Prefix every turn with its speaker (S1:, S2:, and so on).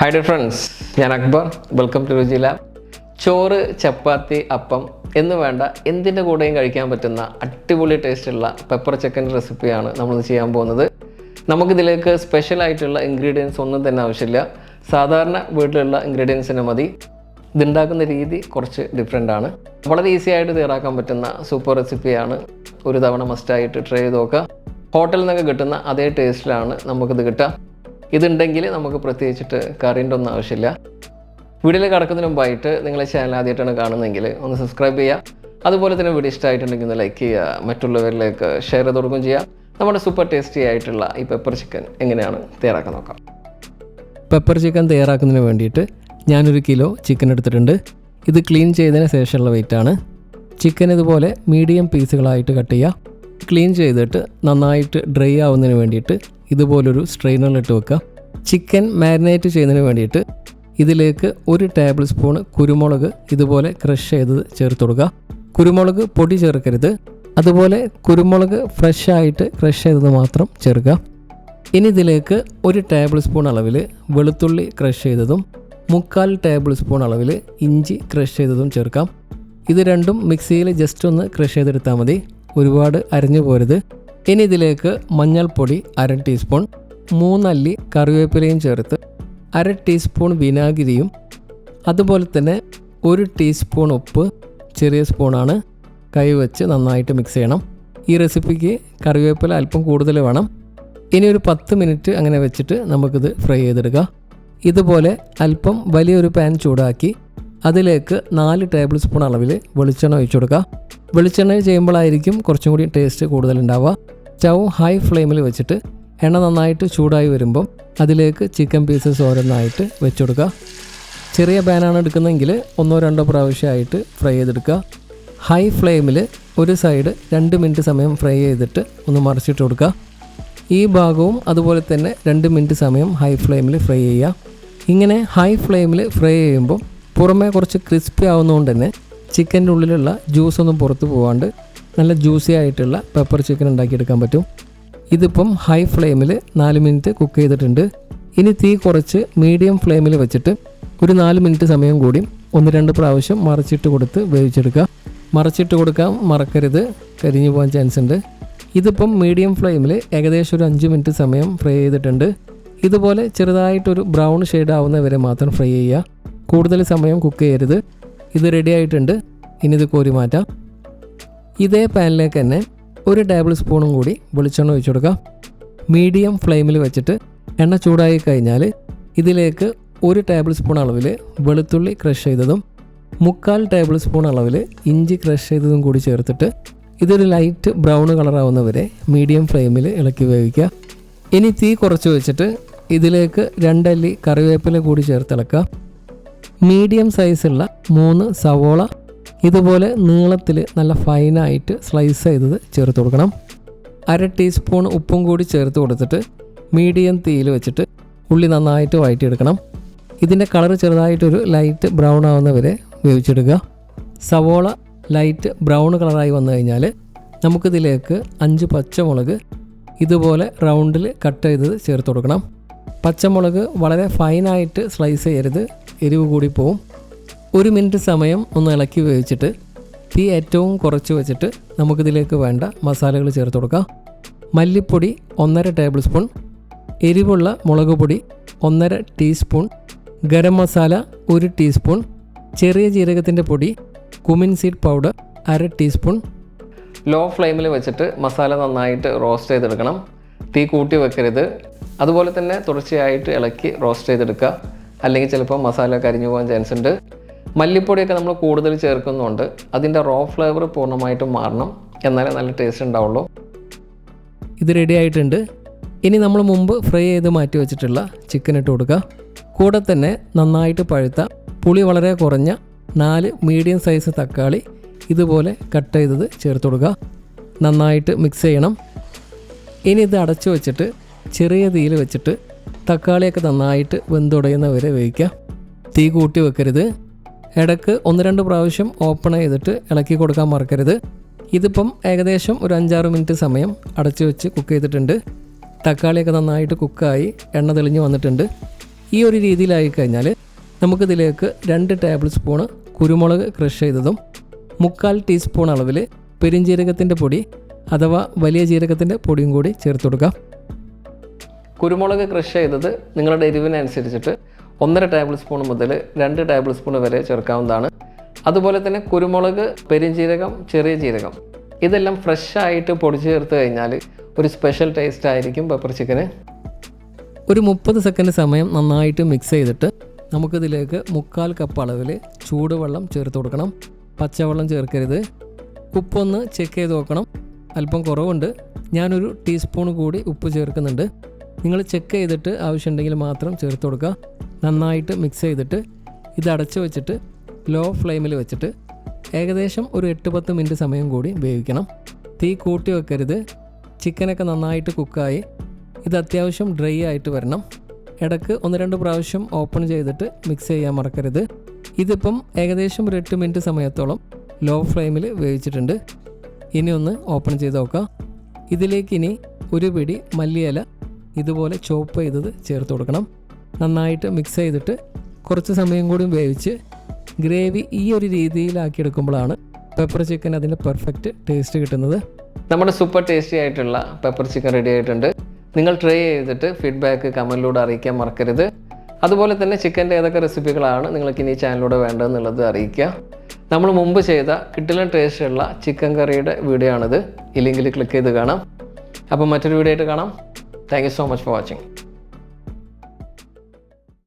S1: Hi dear friends ഞാൻ Akbar. Welcome to Ruchi lab ചോറ് ചപ്പാത്തി അപ്പം എന്ന് വേണ്ട എന്തിന്റെ കൂടെയും കഴിക്കാൻ പറ്റുന്ന അടിപൊളി ടേസ്റ്റുള്ള പെപ്പർ ചിക്കൻ റെസിപ്പിയാണ് നമ്മൾ ചെയ്യാൻ പോകുന്നത്. നമുക്കിതിലേക്ക് സ്പെഷ്യൽ ആയിട്ടുള്ള ഇൻഗ്രീഡിയൻസ് ഒന്നും തന്നെ ആവശ്യമില്ല. സാധാരണ വീട്ടിലുള്ള ഇൻഗ്രീഡിയൻസിന് മതി. ഇതുണ്ടാക്കുന്ന രീതി കുറച്ച് ഡിഫറെന്റ് ആണ്. വളരെ ഈസി ആയിട്ട് തയ്യാറാക്കാൻ പറ്റുന്ന സൂപ്പർ റെസിപ്പിയാണ് ഒരു തവണ മസ്റ്റായിട്ട് ട്രൈ ചെയ്ത് നോക്കുക. ഹോട്ടലിൽ നിന്നൊക്കെ കിട്ടുന്ന അതേ ടേസ്റ്റിലാണ് നമുക്കിത് കിട്ടുക. ഇതുണ്ടെങ്കിൽ നമുക്ക് പ്രത്യേകിച്ചിട്ട് കറിന്റെ ഒന്നും ആവശ്യമില്ല. വീഡിയോയിൽ കിടക്കുന്നതിന് മുമ്പായിട്ട് നിങ്ങളെ ചാനൽ ആദ്യമായിട്ടാണ് കാണുന്നതെങ്കിൽ ഒന്ന് സബ്സ്ക്രൈബ് ചെയ്യുക. അതുപോലെ തന്നെ വീഡിയോ ഇഷ്ടമായിട്ടുണ്ടെങ്കിൽ ഒന്ന് ലൈക്ക് ചെയ്യുക. മറ്റുള്ളവരിലേക്ക് ഷെയർ ചെയ്ത് കൊടുക്കുകയും ചെയ്യുക. നമ്മുടെ സൂപ്പർ ടേസ്റ്റി ആയിട്ടുള്ള ഈ പെപ്പർ ചിക്കൻ എങ്ങനെയാണ് തയ്യാറാക്കാൻ നോക്കാം. പെപ്പർ ചിക്കൻ തയ്യാറാക്കുന്നതിന് വേണ്ടിയിട്ട് ഞാനൊരു കിലോ ചിക്കൻ എടുത്തിട്ടുണ്ട്. ഇത് ക്ലീൻ ചെയ്തതിന് ശേഷമുള്ള വെയിറ്റാണ് ചിക്കൻ ഇതുപോലെ മീഡിയം പീസുകളായിട്ട് കട്ട് ചെയ്യുക. ക്ലീൻ ചെയ്തിട്ട് നന്നായിട്ട് ഡ്രൈ ആവുന്നതിന് വേണ്ടിയിട്ട് ഇതുപോലൊരു സ്ട്രെയിനറിലിട്ട് വെക്കുക. ചിക്കൻ മാരിനേറ്റ് ചെയ്യുന്നതിന് വേണ്ടിയിട്ട് ഇതിലേക്ക് ഒരു ടേബിൾ സ്പൂൺ കുരുമുളക് ഇതുപോലെ ക്രഷ് ചെയ്ത് ചേർത്ത് കൊടുക്കുക. കുരുമുളക് പൊടി ചേർക്കരുത്. അതുപോലെ കുരുമുളക് ഫ്രഷ് ആയിട്ട് ക്രഷ് ചെയ്തത് മാത്രം ചേർക്കുക. ഇനി ഇതിലേക്ക് ഒരു ടേബിൾ സ്പൂൺ അളവിൽ വെളുത്തുള്ളി ക്രഷ് ചെയ്തതും മുക്കാൽ ടേബിൾ സ്പൂൺ അളവിൽ ഇഞ്ചി ക്രഷ് ചെയ്തതും ചേർക്കാം. ഇത് രണ്ടും മിക്സിയിൽ ജസ്റ്റ് ഒന്ന് ക്രഷ് ചെയ്തെടുത്താൽ മതി. ഒരുപാട് അരിഞ്ഞു പോരുത്. ഇനി ഇതിലേക്ക് മഞ്ഞൾപ്പൊടി അര ടീസ്പൂൺ മൂന്നല്ലി കറിവേപ്പിലയും ചേർത്ത് അര ടീസ്പൂൺ വിനാഗിരിയും അതുപോലെ തന്നെ ഒരു ടീസ്പൂൺ ഉപ്പ് ചെറിയ സ്പൂണാണ് കൈ വെച്ച് നന്നായിട്ട് മിക്സ് ചെയ്യണം. ഈ റെസിപ്പിക്ക് കറിവേപ്പില അല്പം കൂടുതൽ വേണം. ഇനി ഒരു പത്ത് മിനിറ്റ് അങ്ങനെ വെച്ചിട്ട് നമുക്കിത് ഫ്രൈ ചെയ്തെടുക്കാം. ഇതുപോലെ അല്പം വലിയൊരു പാൻ ചൂടാക്കി അതിലേക്ക് നാല് ടേബിൾ സ്പൂൺ അളവിൽ വെളിച്ചെണ്ണ ഒഴിച്ചു കൊടുക്കുക വെളിച്ചെണ്ണ ചെയ്യുമ്പോഴായിരിക്കും കുറച്ചും കൂടി ടേസ്റ്റ് കൂടുതലുണ്ടാവുക സ്റ്റൗ ഹൈ ഫ്ലെയിമിൽ വെച്ചിട്ട് എണ്ണ നന്നായിട്ട് ചൂടായി വരുമ്പം അതിലേക്ക് ചിക്കൻ പീസസ് ഓരോന്നായിട്ട് വെച്ച് കൊടുക്കുക ചെറിയ പാനാണ് എടുക്കുന്നതെങ്കിൽ ഒന്നോ രണ്ടോ പ്രാവശ്യമായിട്ട് ഫ്രൈ ചെയ്തെടുക്കുക. ഹൈ ഫ്ലെയിമിൽ ഒരു സൈഡ് രണ്ട് മിനിറ്റ് സമയം ഫ്രൈ ചെയ്തിട്ട് ഒന്ന് മറിച്ചിട്ട് കൊടുക്കുക. ഈ ഭാഗവും അതുപോലെ തന്നെ രണ്ട് മിനിറ്റ് സമയം ഹൈ ഫ്ലെയിമിൽ ഫ്രൈ ചെയ്യുക. ഇങ്ങനെ ഹൈ ഫ്ലെയിമിൽ ഫ്രൈ ചെയ്യുമ്പോൾ പുറമേ കുറച്ച് ക്രിസ്പി ആവുന്നതുകൊണ്ട് തന്നെ ചിക്കന്റെ ഉള്ളിലുള്ള ജ്യൂസ് ഒന്നും പുറത്ത് പോകാണ്ട് നല്ല ജ്യൂസി ആയിട്ടുള്ള പെപ്പർ ചിക്കൻ ഉണ്ടാക്കിയെടുക്കാൻ പറ്റും. ഇതിപ്പം ഹൈ ഫ്ലെയിമിൽ നാല് മിനിറ്റ് കുക്ക് ചെയ്തിട്ടുണ്ട്. ഇനി തീ കുറച്ച് മീഡിയം ഫ്ലെയിമിൽ വെച്ചിട്ട് ഒരു നാല് മിനിറ്റ് സമയം കൂടി ഒന്ന് രണ്ട് പ്രാവശ്യം മറിച്ചിട്ട് കൊടുത്ത് വേവിച്ചെടുക്കുക. മറിച്ചിട്ട് കൊടുക്കാൻ മറക്കരുത്. കരിഞ്ഞു പോകാൻ ചാൻസ് ഉണ്ട്. ഇതിപ്പം മീഡിയം ഫ്ലെയിമിൽ ഏകദേശം ഒരു അഞ്ച് മിനിറ്റ് സമയം ഫ്രൈ ചെയ്തിട്ടുണ്ട്. ഇതുപോലെ ചെറുതായിട്ടൊരു ബ്രൗൺ ഷെയ്ഡ് ആവുന്ന വരെ മാത്രം ഫ്രൈ ചെയ്യുക. കൂടുതൽ സമയം കുക്ക് ചെയ്യരുത്. ഇത് റെഡി ആയിട്ടുണ്ട്. ഇനി ഇത് കോരി മാറ്റാം. ഇതേ പാനിലേക്ക് തന്നെ ഒരു ടേബിൾ സ്പൂണും കൂടി വെളിച്ചെണ്ണ ഒഴിച്ചു കൊടുക്കുക മീഡിയം ഫ്ലെയിമിൽ വെച്ചിട്ട് എണ്ണ ചൂടായി കഴിഞ്ഞാൽ ഇതിലേക്ക് ഒരു ടേബിൾ സ്പൂൺ അളവിൽ വെളുത്തുള്ളി ക്രഷ് ചെയ്തതും മുക്കാൽ ടേബിൾ സ്പൂൺ അളവിൽ ഇഞ്ചി ക്രഷ് ചെയ്തതും കൂടി ചേർത്തിട്ട് ഇതൊരു ലൈറ്റ് ബ്രൗൺ കളറാവുന്നവരെ മീഡിയം ഫ്ലെയിമിൽ ഇളക്കി വേവിക്കുക. ഇനി തീ കുറച്ച് വെച്ചിട്ട് ഇതിലേക്ക് രണ്ടല്ലി കറിവേപ്പില കൂടി ചേർത്തിളക്കുക. മീഡിയം സൈസുള്ള മൂന്ന് സവോള ഇതുപോലെ നീളത്തിൽ നല്ല ഫൈനായിട്ട് സ്ലൈസ് ചെയ്തത് ചേർത്ത് കൊടുക്കണം. അര ടീസ്പൂൺ ഉപ്പും കൂടി ചേർത്ത് കൊടുത്തിട്ട് മീഡിയം തീയിൽ വെച്ചിട്ട് ഉള്ളി നന്നായിട്ട് വഴറ്റിയെടുക്കണം. ഇതിന്റെ കളർ ചെറുതായിട്ടൊരു ലൈറ്റ് ബ്രൗൺ ആവുന്ന വരെ വേവിച്ചെടുക്കുക. സവോള ലൈറ്റ് ബ്രൗൺ കളറായി വന്നു കഴിഞ്ഞാൽ നമുക്കിതിലേക്ക് അഞ്ച് പച്ചമുളക് ഇതുപോലെ റൗണ്ടിൽ കട്ട് ചെയ്തത് ചേർത്ത് കൊടുക്കണം. പച്ചമുളക് വളരെ ഫൈനായിട്ട് സ്ലൈസ് ചെയ്യരുത്. എരിവ് കൂടി പോവും. ഒരു മിനിറ്റ് സമയം ഒന്ന് ഇളക്കി വെച്ചിട്ട് തീ ഏറ്റവും കുറച്ച് വെച്ചിട്ട് നമുക്കിതിലേക്ക് വേണ്ട മസാലകൾ ചേർത്ത് കൊടുക്കാം. മല്ലിപ്പൊടി ഒന്നര ടേബിൾ സ്പൂൺ എരിവുള്ള മുളക് പൊടി ഒന്നര ടീസ്പൂൺ ഗരം മസാല ഒരു ടീസ്പൂൺ ചെറിയ ജീരകത്തിന്റെ പൊടി കുമിൻ സീഡ് പൗഡർ അര ടീസ്പൂൺ. ലോ ഫ്ലെയിമിൽ വെച്ചിട്ട് മസാല നന്നായിട്ട് റോസ്റ്റ് ചെയ്തെടുക്കണം. തീ കൂട്ടി വെക്കരുത്. അതുപോലെ തന്നെ തുടർച്ചയായിട്ട് ഇളക്കി റോസ്റ്റ് ചെയ്തെടുക്കുക. അല്ലെങ്കിൽ ചിലപ്പോൾ മസാല കരിഞ്ഞു പോകാൻ ചാൻസ് ഉണ്ട്. മല്ലിപ്പൊടിയൊക്കെ നമ്മൾ കൂടുതൽ ചേർക്കുന്നുണ്ട്. അതിന്റെ റോ ഫ്ലേവർ പൂർണമായിട്ടും മാറണം. എന്നാലേ നല്ല ടേസ്റ്റ് ഉണ്ടാവുള്ളൂ. ഇത് റെഡി ആയിട്ടുണ്ട്. ഇനി നമ്മൾ മുമ്പ് ഫ്രൈ ചെയ്ത് മാറ്റി വെച്ചിട്ടുള്ള ചിക്കൻ ഇട്ട് കൊടുക്കുക. കൂടെ തന്നെ നന്നായിട്ട് പഴുത്ത പുളി വളരെ കുറഞ്ഞ നാല് മീഡിയം സൈസ് തക്കാളി ഇതുപോലെ കട്ട് ചെയ്തത് ചേർത്ത് കൊടുക്കുക. നന്നായിട്ട് മിക്സ് ചെയ്യണം. ഇനി ഇത് അടച്ചു വെച്ചിട്ട് ചെറിയ തീയിൽ വെച്ചിട്ട് തക്കാളിയൊക്കെ നന്നായിട്ട് വെന്തുടയുന്നവരെ വേവിക്കുക. തീ കൂട്ടി വെക്കരുത്. ഇടയ്ക്ക് ഒന്ന് രണ്ട് പ്രാവശ്യം ഓപ്പൺ ചെയ്തിട്ട് ഇളക്കി കൊടുക്കാൻ മറക്കരുത്. ഇതിപ്പം ഏകദേശം ഒരു അഞ്ചാറ് മിനിറ്റ് സമയം അടച്ചു വെച്ച് കുക്ക് ചെയ്തിട്ടുണ്ട്. തക്കാളിയൊക്കെ നന്നായിട്ട് കുക്കായി എണ്ണ തെളിഞ്ഞ് വന്നിട്ടുണ്ട്.
S2: ഈ ഒരു രീതിയിലായി കഴിഞ്ഞാൽ നമുക്കിതിലേക്ക് രണ്ട് ടേബിൾ സ്പൂണ് കുരുമുളക് ക്രഷ് ചെയ്തതും മുക്കാൽ ടീസ്പൂൺ അളവിൽ പെരിഞ്ജീരകത്തിന്റെ പൊടി അഥവാ വലിയ ജീരകത്തിന്റെ പൊടിയും കൂടി ചേർത്ത് കൊടുക്കാം.
S1: കുരുമുളക് ക്രഷ് ചെയ്തത് നിങ്ങളുടെ എരിവിനനുസരിച്ചിട്ട് ഒന്നര ടേബിൾ സ്പൂൺ മുതൽ രണ്ട് ടേബിൾ സ്പൂൺ വരെ ചേർക്കാവുന്നതാണ്. അതുപോലെ തന്നെ കുരുമുളക് പെരിഞ്ജീരകം ചെറിയ ജീരകം. ഇതെല്ലാം ഫ്രഷ് ആയിട്ട് പൊടിച്ച് ചേർത്ത് കഴിഞ്ഞാൽ ഒരു സ്പെഷ്യൽ ടേസ്റ്റ് ആയിരിക്കും പെപ്പർ ചിക്കന്
S2: ഒരു മുപ്പത് സെക്കൻഡ് സമയം നന്നായിട്ട് മിക്സ് ചെയ്തിട്ട് നമുക്കിതിലേക്ക് മുക്കാൽ കപ്പ് അളവിൽ ചൂടുവെള്ളം ചേർത്ത് കൊടുക്കണം. പച്ചവെള്ളം ചേർക്കരുത്. ഉപ്പൊന്ന് ചെക്ക് ചെയ്ത് നോക്കണം. അല്പം കുറവുണ്ട്. ഞാനൊരു ടീസ്പൂൺ കൂടി ഉപ്പ് ചേർക്കുന്നുണ്ട്. നിങ്ങൾ ചെക്ക് ചെയ്തിട്ട് ആവശ്യമുണ്ടെങ്കിൽ മാത്രം ചേർത്ത് കൊടുക്കുക. നന്നായിട്ട് മിക്സ് ചെയ്തിട്ട് ഇത് അടച്ചു വെച്ചിട്ട് ലോ ഫ്ലെയിമിൽ വെച്ചിട്ട് ഏകദേശം ഒരു എട്ട് പത്ത് മിനിറ്റ് സമയം കൂടി വേവിക്കണം. തീ കൂട്ടി വെക്കരുത്. ചിക്കനൊക്കെ നന്നായിട്ട് കുക്കായി ഇത് അത്യാവശ്യം ഡ്രൈ ആയിട്ട് വരണം. ഇടയ്ക്ക് ഒന്ന് രണ്ട് പ്രാവശ്യം ഓപ്പൺ ചെയ്തിട്ട് മിക്സ് ചെയ്യാൻ മറക്കരുത്. ഇതിപ്പം ഏകദേശം ഒരു എട്ട് മിനിറ്റ് സമയത്തോളം ലോ ഫ്ലെയിമിൽ വേവിച്ചിട്ടുണ്ട്. ഇനി ഒന്ന് ഓപ്പൺ ചെയ്ത് നോക്കാം. ഇതിലേക്ക് ഇനി ഒരു പിടി മല്ലിയില ഇതുപോലെ ചോപ്പ് ചെയ്തത് ചേർത്ത് കൊടുക്കണം. നന്നായിട്ട് മിക്സ് ചെയ്തിട്ട് കുറച്ച് സമയം കൂടി വേവിച്ച് ഗ്രേവി ഈ ഒരു രീതിയിലാക്കിയെടുക്കുമ്പോഴാണ് പെപ്പർ ചിക്കൻ അതിന്റെ പെർഫെക്റ്റ് ടേസ്റ്റ് കിട്ടുന്നത്.
S1: നമ്മുടെ സൂപ്പർ ടേസ്റ്റി ആയിട്ടുള്ള പെപ്പർ ചിക്കൻ റെഡി ആയിട്ടുണ്ട്. നിങ്ങൾ ട്രൈ ചെയ്തിട്ട് ഫീഡ്ബാക്ക് കമന്റിലൂടെ അറിയിക്കാൻ മറക്കരുത്. അതുപോലെ തന്നെ ചിക്കന്റെ ഏതൊക്കെ റെസിപ്പികളാണ് നിങ്ങൾക്ക് ഇനി ചാനലിലൂടെ വേണ്ടതെന്നുള്ളത് അറിയിക്കുക. നമ്മൾ മുമ്പ് ചെയ്ത കിട്ടിലും ടേസ്റ്റുള്ള ചിക്കൻ കറിയുടെ വീഡിയോ ആണിത്. ഈ ലിങ്കിൽ ക്ലിക്ക് ചെയ്ത് കാണാം. അപ്പം മറ്റൊരു വീഡിയോ ആയിട്ട് കാണാം. Thank so much for watching